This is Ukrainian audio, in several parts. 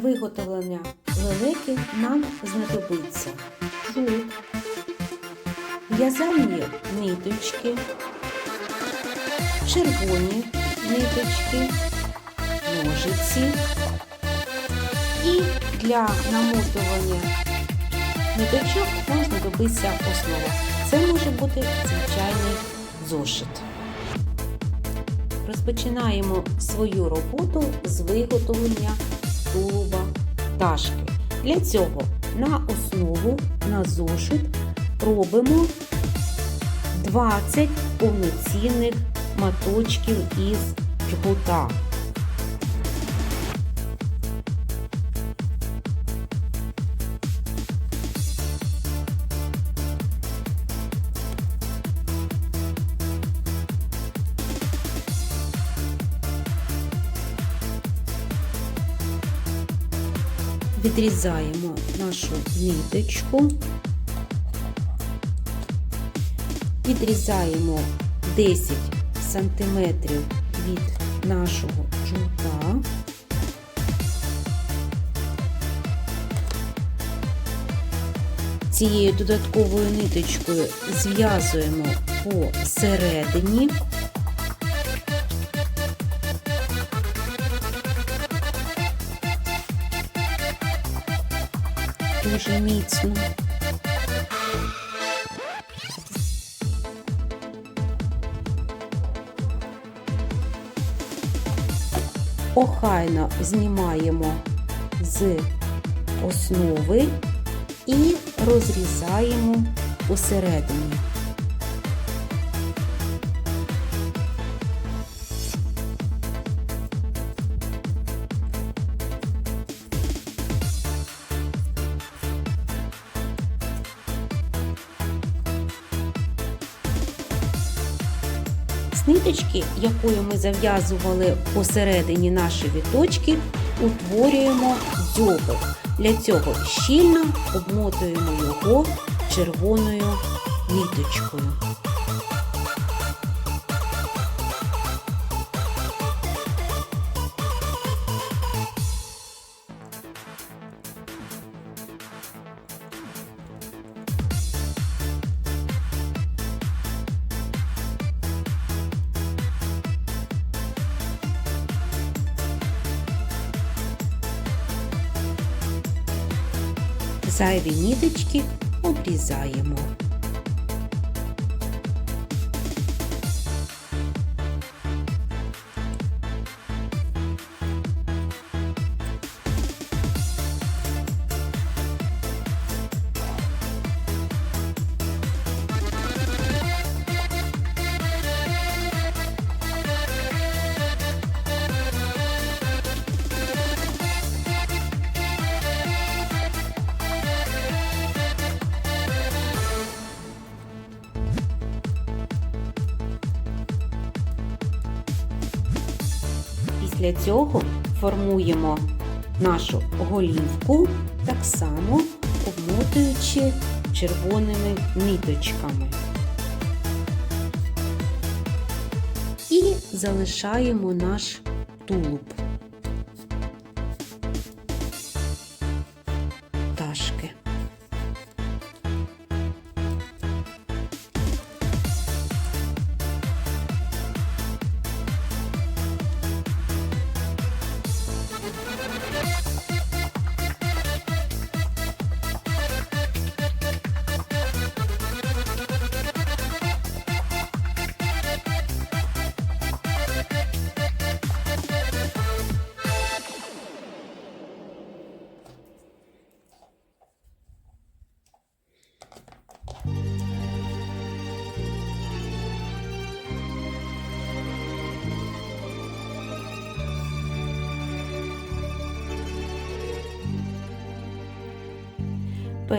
виготовлення лелеки нам знадобиться жут, в'язальні ниточки, червоні ниточки, ножиці і для намотування ниточок нам знадобиться основа. Це може бути звичайний зошит. Розпочинаємо свою роботу з виготовлення тулуба пташки. Для цього на основу на зошит робимо 20 повноцінних маточків із жгута. Відрізаємо нашу ниточку, відрізаємо 10 см від нашого жгута. Цією додатковою ниточкою зв'язуємо посередині. Міцно. Охайно знімаємо з основи і розрізаємо посередині. Ниточки, якою ми зав'язували посередині наші віточки, утворюємо дзьобик. Для цього щільно обмотуємо його червоною ниточкою. Зайві ніточки обрізаємо. Після цього формуємо нашу голівку так само обмотуючи червоними ниточками. І залишаємо наш тулуб.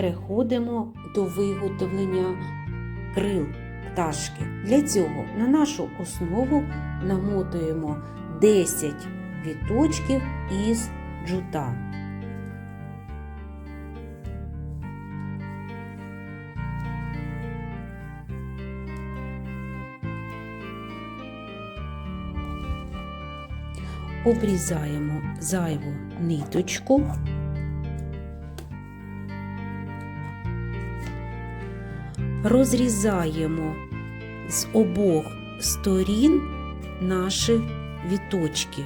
Переходимо до виготовлення крил пташки. Для цього на нашу основу намотуємо 10 віточків із джута. обрізаємо зайву ниточку. Розрізаємо з обох сторін наші віточки.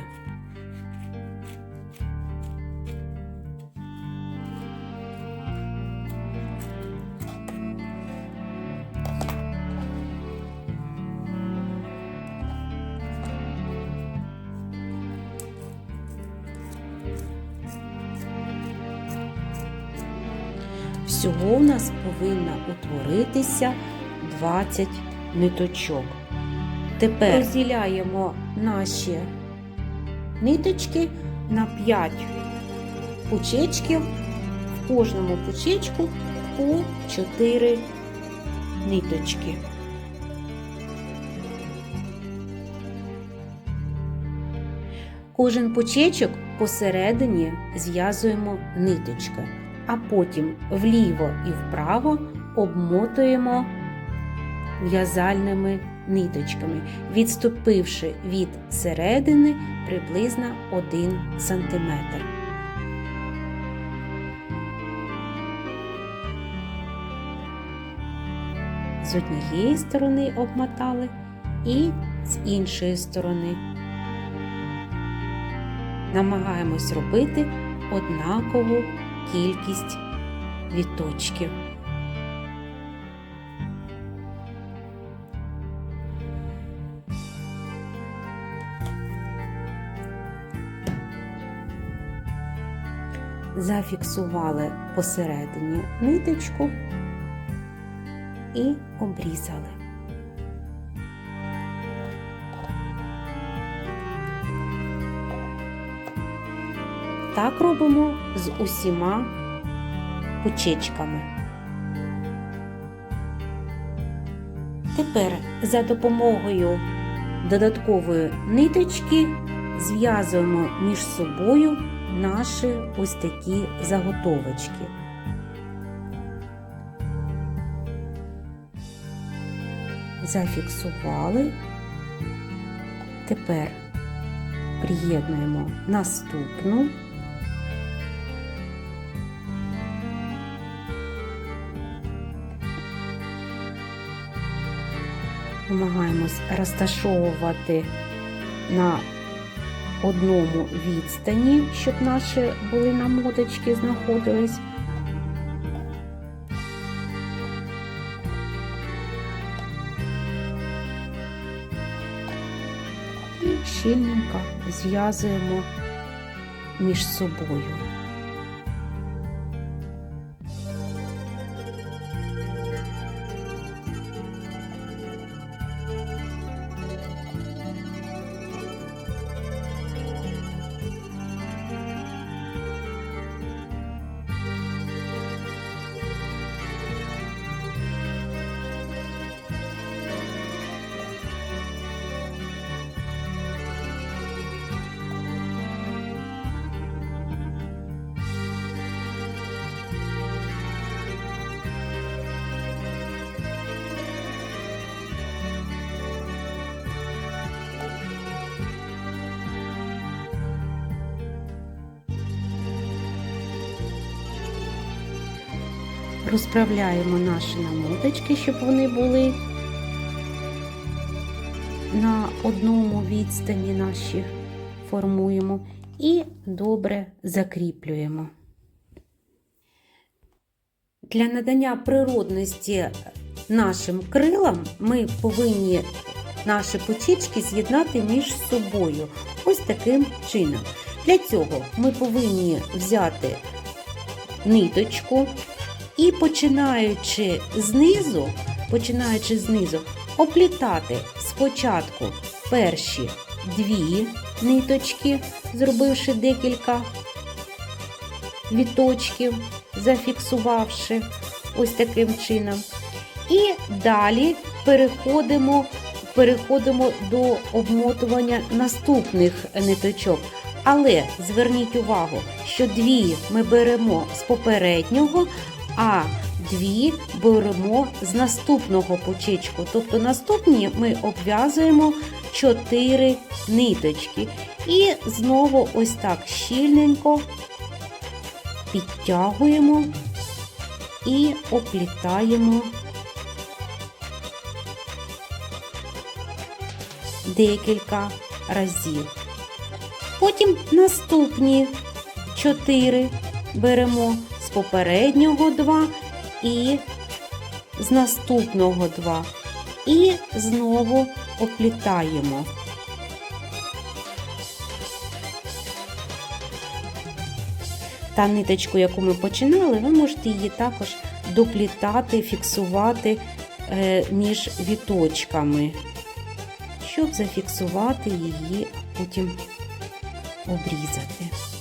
Повинно утворитися 20 ниточок. Тепер розділяємо наші ниточки на 5 пучечків. В кожному пучечку по 4 ниточки. Кожен пучечок посередині зв'язуємо ниточкою, а потім вліво і вправо обмотуємо в'язальними ниточками, відступивши від середини приблизно 1 см. З однієї сторони обмотали і з іншої сторони. Намагаємось робити однакову кількість віточків. Зафіксували посередині ниточку і обрізали. Так робимо з усіма пучечками. Тепер за допомогою додаткової ниточки зв'язуємо між собою наші ось такі заготовочки. Зафіксували. Тепер приєднуємо наступну. Намагаємось розташовувати на одному відстані, щоб наші були намоточки знаходились. І щільненько зв'язуємо між собою. Розправляємо наші намоточки, щоб вони були на одному відстані наші формуємо і добре закріплюємо. Для надання природності нашим крилам ми повинні наші почечки з'єднати між собою ось таким чином. Для цього ми повинні взяти ниточку і починаючи знизу, починаючи знизу, оплітати спочатку перші дві ниточки, зробивши декілька віточків, зафіксувавши ось таким чином. І далі переходимо, переходимо до обмотування наступних ниточок. Але зверніть увагу, що дві ми беремо з попереднього, а дві беремо з наступного почечку. Тобто наступні ми обв'язуємо 4 ниточки. І знову ось так щільненько підтягуємо і оплітаємо декілька разів. Потім наступні 4 беремо попереднього 2 і з наступного 2. І знову оплітаємо. Та ниточку, яку ми починали, ви можете її також доплітати, фіксувати е, між віточками, щоб зафіксувати її, потім обрізати.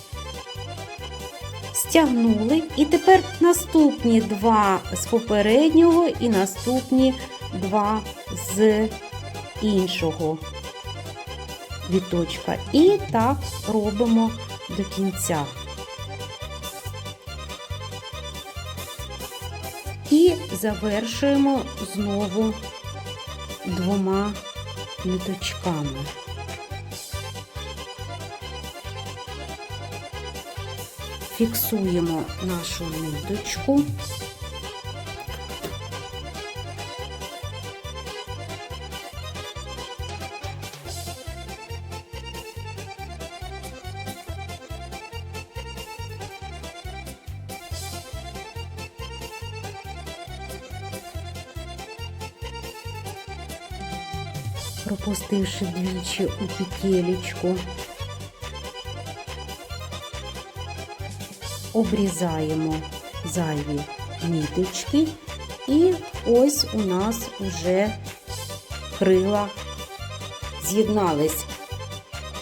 Стягнули, і тепер наступні два з попереднього і наступні два з іншого віточка. І так робимо до кінця. І завершуємо знову двома ниточками. Фіксуємо нашу ниточку. пропустивши двічі у петелечку. Обрізаємо зайві ниточки, і ось у нас уже крила з'єднались.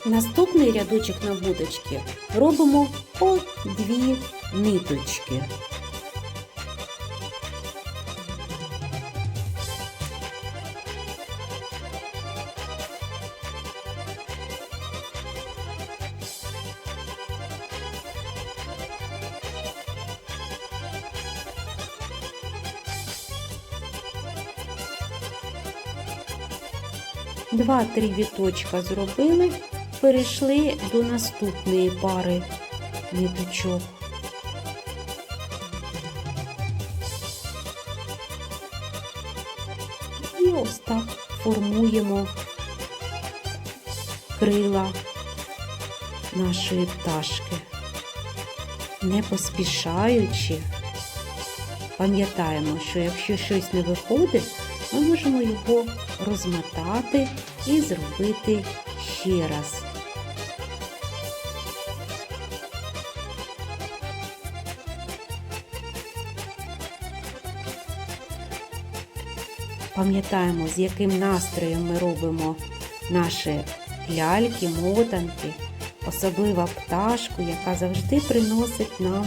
Наступний рядочок на будочки робимо по дві ниточки. Два-три віточка зробили, перейшли до наступної пари ниточок. І ось так формуємо крила нашої пташки, не поспішаючи. Пам'ятаємо, що якщо щось не виходить, ми можемо його розмотати і зробити ще раз. Пам'ятаємо, з яким настроєм ми робимо наші ляльки, мотанки, особливо пташку, яка завжди приносить нам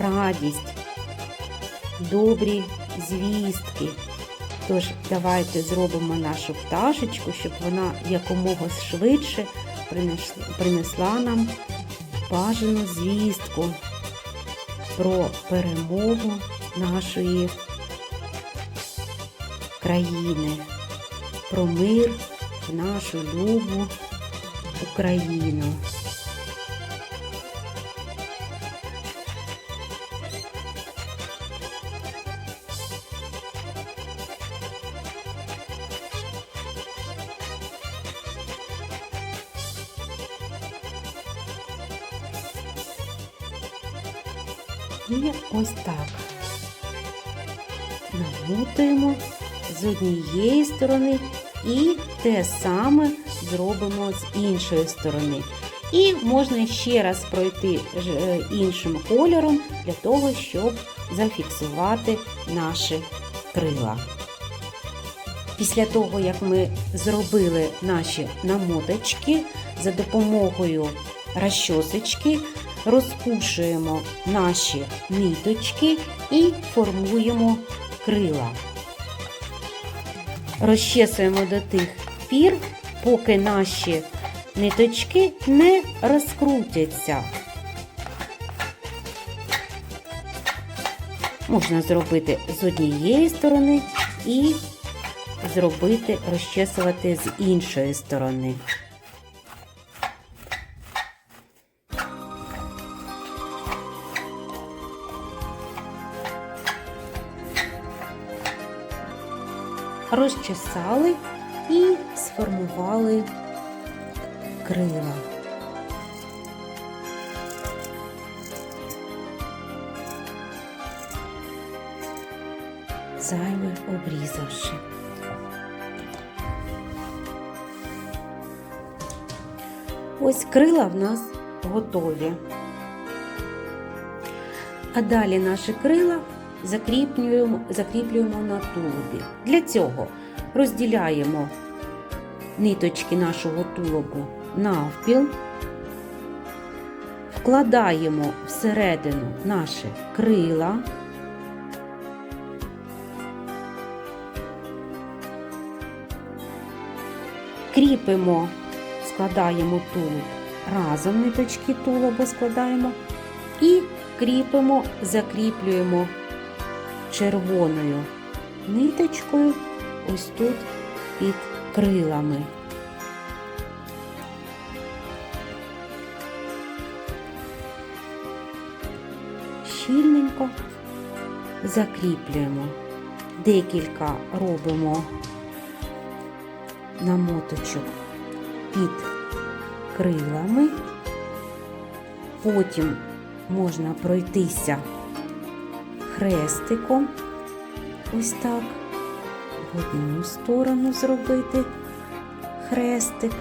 радість, добрі звістки. Тож, давайте зробимо нашу пташечку, щоб вона якомога швидше принесла, нам бажану звістку про перемогу нашої країни, про мир в нашу любу Україну. І ось так. Намотуємо з однієї сторони і те саме зробимо з іншої сторони. І можна ще раз пройти е, іншим кольором для того, щоб зафіксувати наші крила. Після того, як ми зробили наші намоточки за допомогою розчосочки, розпушуємо наші ниточки і формуємо крила. Розчесуємо до тих пір, поки наші ниточки не розкрутяться. Можна зробити з однієї сторони і зробити, розчесувати з іншої сторони. Розчесали і сформували крила. Зайве обрізавши. Ось крила в нас готові. А далі наші крила закріплюємо, закріплюємо на тулубі. Для цього розділяємо ниточки нашого тулубу навпіл, вкладаємо всередину наші крила. Кріпимо, складаємо тулуб разом ниточки тулуба складаємо і кріпимо, закріплюємо червоною ниточкою ось тут під крилами. Щільненько закріплюємо. Декілька робимо намоточок під крилами. Потім можна пройтися хрестиком, ось так, в одну сторону зробити хрестик.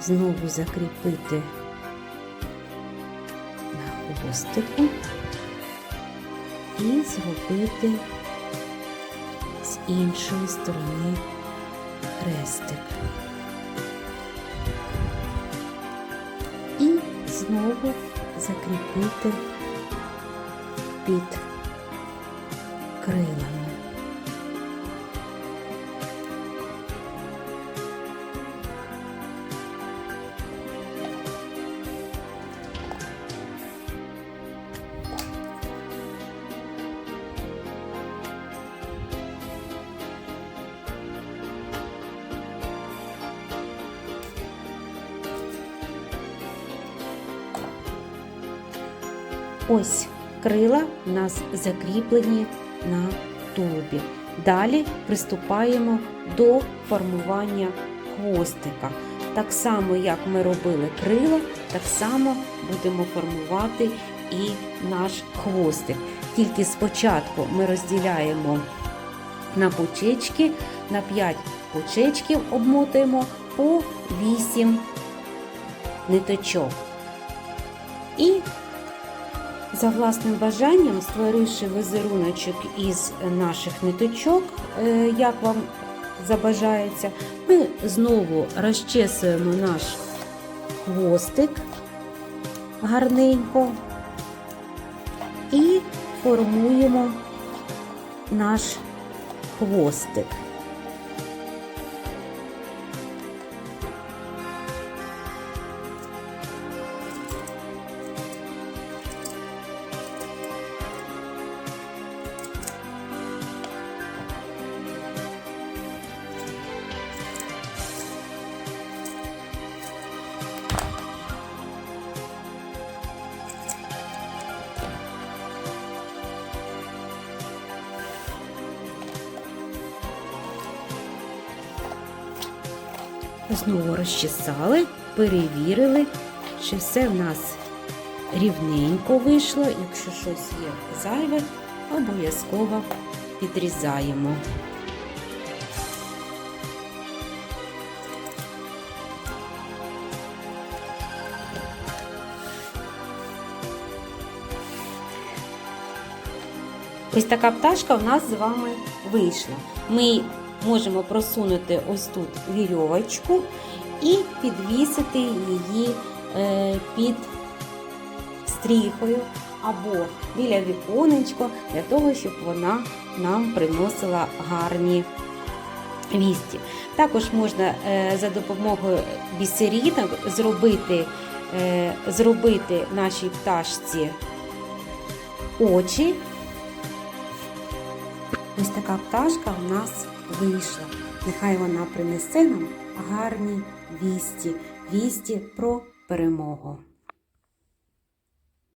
Знову закріпити на хвостику і зробити з іншої сторони хрестик. І знову закріпити під крилами. Ось крила у нас закріплені на тулубі. Далі приступаємо до формування хвостика. Так само, як ми робили крила, так само будемо формувати і наш хвостик. Тільки спочатку ми розділяємо на пучечки, на 5 пучечків обмотуємо по 8 ниточок. І за власним бажанням, створивши візеруночок із наших ниточок, е, як вам забажається, ми знову розчесуємо наш хвостик гарненько і формуємо наш хвостик. Знову розчесали, перевірили, чи все в нас рівненько вийшло. Якщо щось є зайве, обов'язково підрізаємо. Ось така пташка в нас з вами вийшла. Ми можемо просунути ось тут вірьовочку і підвісити її е, під стріхою або біля віконечка, для того, щоб вона нам приносила гарні вісті. Також можна е, за допомогою бісерінок зробити, е, зробити нашій пташці очі Ось така пташка в нас вийшла. Нехай вона принесе нам гарні вісті, вісті про перемогу.